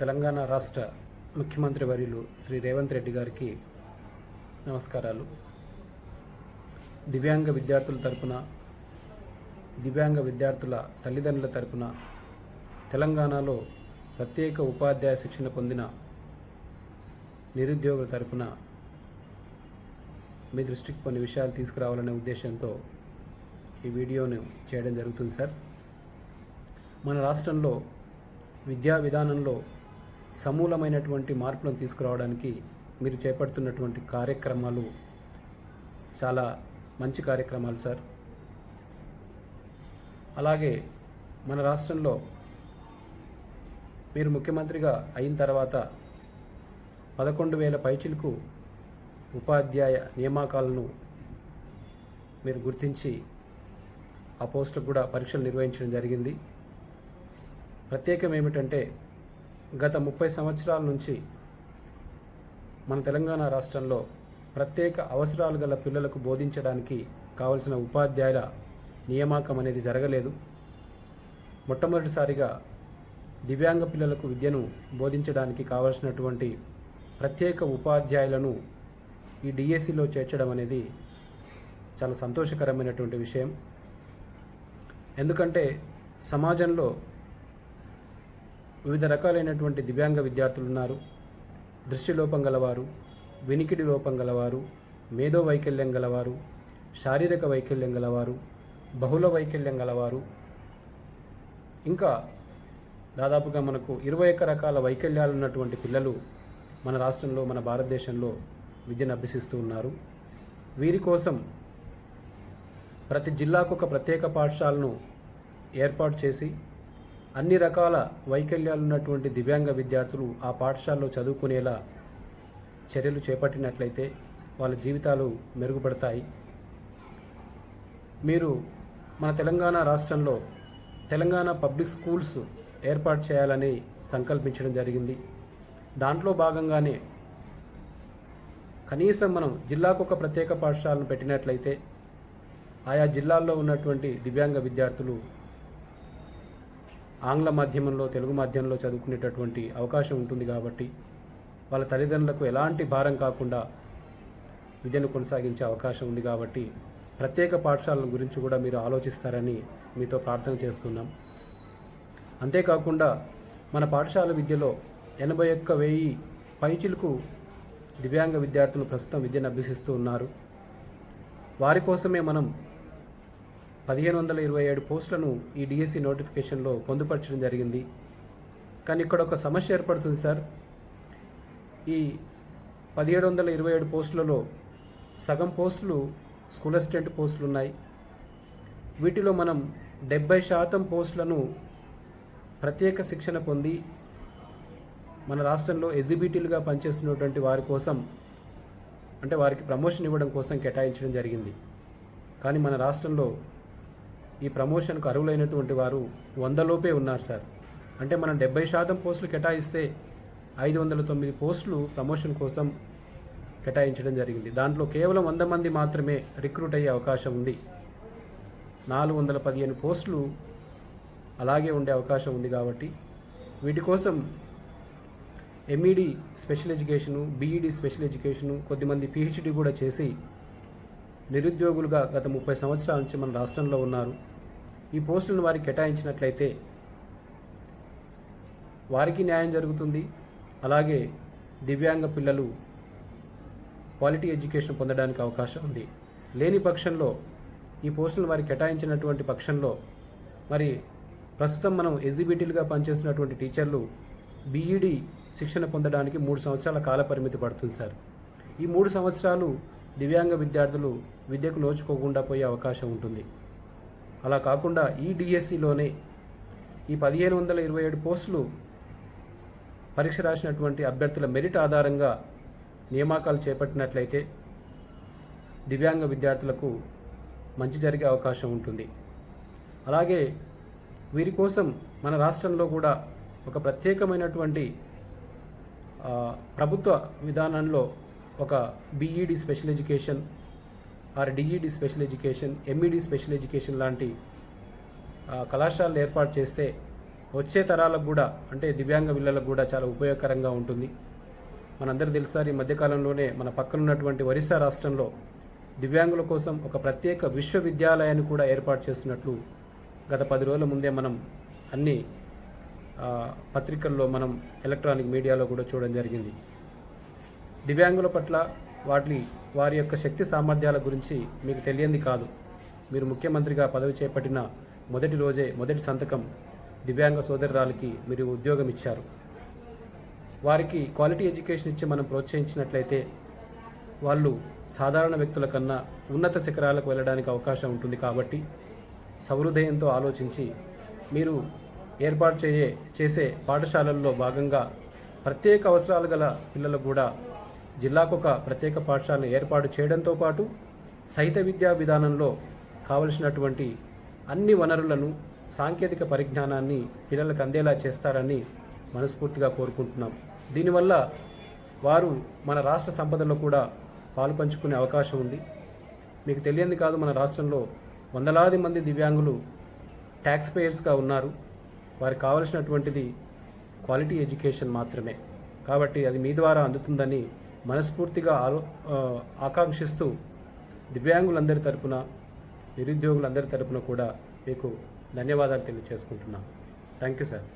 తెలంగాణ రాష్ట్ర ముఖ్యమంత్రి వర్యులు శ్రీ రేవంత్ రెడ్డి గారికి నమస్కారాలు. దివ్యాంగ విద్యార్థుల తరపున దివ్యాంగ విద్యార్థుల తల్లిదండ్రుల తరపున తెలంగాణలో ప్రత్యేక ఉపాధ్యాయ శిక్షణ పొందిన నిరుద్యోగుల తరపున మీ దృష్టికి కొన్ని విషయాలు తీసుకురావాలనే ఉద్దేశంతో ఈ వీడియోను చేయడం జరుగుతుంది సార్. మన రాష్ట్రంలో విద్యా విధానంలో సమూలమైనటువంటి మార్పులను తీసుకురావడానికి మీరు చేపడుతున్నటువంటి కార్యక్రమాలు చాలా మంచి కార్యక్రమాలు సార్. అలాగే మన రాష్ట్రంలో మీరు ముఖ్యమంత్రిగా అయిన తర్వాత పదకొండు వేల పైచిలకు ఉపాధ్యాయ నియామకాలను మీరు గుర్తించి ఆ పోస్టులకు కూడా పరీక్షలు నిర్వహించడం జరిగింది. ప్రత్యేకం ఏమిటంటే గత ముప్పై సంవత్సరాల నుంచి మన తెలంగాణ రాష్ట్రంలో ప్రత్యేక అవసరాలు గల పిల్లలకు బోధించడానికి కావలసిన ఉపాధ్యాయుల నియామకం అనేది జరగలేదు. మొట్టమొదటిసారిగా దివ్యాంగ పిల్లలకు విద్యను బోధించడానికి కావలసినటువంటి ప్రత్యేక ఉపాధ్యాయులను ఈ డిఎస్సిలో చేర్చడం అనేది చాలా సంతోషకరమైనటువంటి విషయం. ఎందుకంటే సమాజంలో వివిధ రకాలైనటువంటి దివ్యాంగ విద్యార్థులు ఉన్నారు దృష్టి లోపం గలవారు వినికిడి లోపం గలవారు మేధో వైకల్యం గలవారు శారీరక వైకల్యం గలవారు బహుళ వైకల్యం గలవారు. ఇంకా దాదాపుగా మనకు ఇరవై ఒక్క రకాల వైకల్యాలు ఉన్నటువంటి పిల్లలు మన రాష్ట్రంలో మన భారతదేశంలో విద్యను అభ్యసిస్తూ ఉన్నారు. వీరి కోసం ప్రతి జిల్లాకు ఒక ప్రత్యేక పాఠశాలను ఏర్పాటు చేసి అన్ని రకాల వైకల్యాలు ఉన్నటువంటి దివ్యాంగ విద్యార్థులు ఆ పాఠశాలలో చదువుకునేలా చర్యలు చేపట్టినట్లయితే వాళ్ళ జీవితాలు మెరుగుపడతాయి. మీరు మన తెలంగాణ రాష్ట్రంలో తెలంగాణ పబ్లిక్ స్కూల్స్ ఏర్పాటు చేయాలని సంకల్పించడం జరిగింది. దాంట్లో భాగంగానే కనీసం మనం జిల్లాకు ఒక ప్రత్యేక పాఠశాలను పెట్టినట్లయితే ఆయా జిల్లాల్లో ఉన్నటువంటి దివ్యాంగ విద్యార్థులు ఆంగ్ల మాధ్యమంలో తెలుగు మాధ్యమంలో చదువుకునేటటువంటి అవకాశం ఉంటుంది కాబట్టి వాళ్ళ తల్లిదండ్రులకు ఎలాంటి భారం కాకుండా విద్యను కొనసాగించే అవకాశం ఉంది కాబట్టి ప్రత్యేక పాఠశాలల గురించి కూడా మీరు ఆలోచిస్తారని మీతో ప్రార్థన చేస్తున్నాం. అంతేకాకుండా మన పాఠశాల విద్యలో ఎనభై ఒక్క వెయ్యి పైచిలకు దివ్యాంగ విద్యార్థులు ప్రస్తుతం విద్యను అభ్యసిస్తూ ఉన్నారు. వారి కోసమే మనం పదిహేను వందల ఇరవై ఏడు పోస్టులను ఈ డిఎస్సి నోటిఫికేషన్లో పొందుపరచడం జరిగింది. కానీ ఇక్కడ ఒక సమస్య ఏర్పడుతుంది సార్. ఈ పదిహేడు వందల ఇరవై ఏడు పోస్టులలో సగం పోస్టులు స్కూల్ అసిస్టెంట్ పోస్టులు ఉన్నాయి. వీటిలో మనం డెబ్బై శాతం పోస్టులను ప్రత్యేక శిక్షణ పొంది మన రాష్ట్రంలో ఎగ్జిబిటీలుగా పనిచేస్తున్నటువంటి వారి కోసం అంటే వారికి ప్రమోషన్ ఇవ్వడం కోసం కేటాయించడం జరిగింది. కానీ మన రాష్ట్రంలో ఈ ప్రమోషన్కు అర్హులైనటువంటి వారు వందలోపే ఉన్నారు సార్. అంటే మనం డెబ్బై శాతం పోస్టులు కేటాయిస్తే ఐదు వందల తొమ్మిది పోస్టులు ప్రమోషన్ కోసం కేటాయించడం జరిగింది. దాంట్లో కేవలం వంద మంది మాత్రమే రిక్రూట్ అయ్యే అవకాశం ఉంది. నాలుగు వందల పదిహేను పోస్టులు అలాగే ఉండే అవకాశం ఉంది కాబట్టి వీటి కోసం M E D special education B E D special education కొద్దిమంది పిహెచ్డి కూడా చేసి నిరుద్యోగులుగా గత ముప్పై సంవత్సరాల నుంచి మన రాష్ట్రంలో ఉన్నారు. ఈ పోస్టులను వారికి కేటాయించినట్లయితే వారికి న్యాయం జరుగుతుంది. అలాగే దివ్యాంగ పిల్లలు క్వాలిటీ ఎడ్యుకేషన్ పొందడానికి అవకాశం ఉంది. లేని పక్షంలో ఈ పోస్టులను వారికి కేటాయించినటువంటి పక్షంలో మరి ప్రస్తుతం మనం ఎగ్జిబిటీలుగా పనిచేస్తున్నటువంటి టీచర్లు బీఈడి శిక్షణ పొందడానికి మూడు సంవత్సరాల కాల పరిమితి పడుతుంది సార్. ఈ మూడు సంవత్సరాలు దివ్యాంగ విద్యార్థులు విద్యకు నోచుకోకుండా పోయే అవకాశం ఉంటుంది. అలా కాకుండా ఈ డిఎస్సిలోనే ఈ పదిహేను వందల ఇరవై ఏడు పోస్టులు పరీక్ష రాసినటువంటి అభ్యర్థుల మెరిట్ ఆధారంగా నియామకాలు చేపట్టినట్లయితే దివ్యాంగ విద్యార్థులకు మంచి జరిగే అవకాశం ఉంటుంది. అలాగే వీరి కోసం మన రాష్ట్రంలో కూడా ఒక ప్రత్యేకమైనటువంటి ప్రభుత్వ విధానంలో ఒక B E D special education or D E D special education M E D special education లాంటి కళాశాలలు ఏర్పాటు చేస్తే వచ్చే తరాలకు కూడా అంటే దివ్యాంగ పిల్లలకు కూడా చాలా ఉపయోగకరంగా ఉంటుంది. మనందరూ తెలుసా ఈ మధ్యకాలంలోనే మన పక్కన ఉన్నటువంటి ఒరిస్సా రాష్ట్రంలో దివ్యాంగుల కోసం ఒక ప్రత్యేక విశ్వవిద్యాలయాన్ని కూడా ఏర్పాటు చేస్తున్నట్లు గత పది రోజుల ముందే మనం అన్ని పత్రికల్లో మనం ఎలక్ట్రానిక్ మీడియాలో కూడా చూడడం జరిగింది. దివ్యాంగుల పట్ల వాటి వారి యొక్క శక్తి సామర్థ్యాల గురించి మీకు తెలియంది కాదు. మీరు ముఖ్యమంత్రిగా పదవి చేపట్టిన మొదటి రోజే మొదటి సంతకం దివ్యాంగ సోదరురాలకి మీరు ఉద్యోగం ఇచ్చారు వారికి క్వాలిటీ ఎడ్యుకేషన్ ఇచ్చి మనం ప్రోత్సహించినట్లయితే వాళ్ళు సాధారణ వ్యక్తుల కన్నా ఉన్నత శిఖరాలకు వెళ్ళడానికి అవకాశం ఉంటుంది కాబట్టి సహృదయంతో ఆలోచించి మీరు ఏర్పాటు చేయే చేసే పాఠశాలల్లో భాగంగా ప్రత్యేక అవసరాలు గల పిల్లలు కూడా జిల్లాకు ఒక ప్రత్యేక పాఠశాలను ఏర్పాటు చేయడంతో పాటు సహిత విద్యా విధానంలో కావలసినటువంటి అన్ని వనరులను సాంకేతిక పరిజ్ఞానాన్ని పిల్లలకు అందేలా చేస్తారని మనస్ఫూర్తిగా కోరుకుంటున్నాం. దీనివల్ల వారు మన రాష్ట్ర సంపదలో కూడా పాలు పంచుకునే అవకాశం ఉంది. మీకు తెలియంది కాదు మన రాష్ట్రంలో వందలాది మంది దివ్యాంగులు ట్యాక్స్ పేయర్స్గా ఉన్నారు. వారికి కావలసినటువంటిది క్వాలిటీ ఎడ్యుకేషన్ మాత్రమే. కాబట్టి అది మీ ద్వారా అందుతుందని మనస్ఫూర్తిగా ఆలో ఆకాంక్షిస్తూ దివ్యాంగులందరి తరపున నిరుద్యోగులందరి తరపున కూడా మీకు ధన్యవాదాలు తెలియజేసుకుంటున్నాను థ్యాంక్ యూ సార్.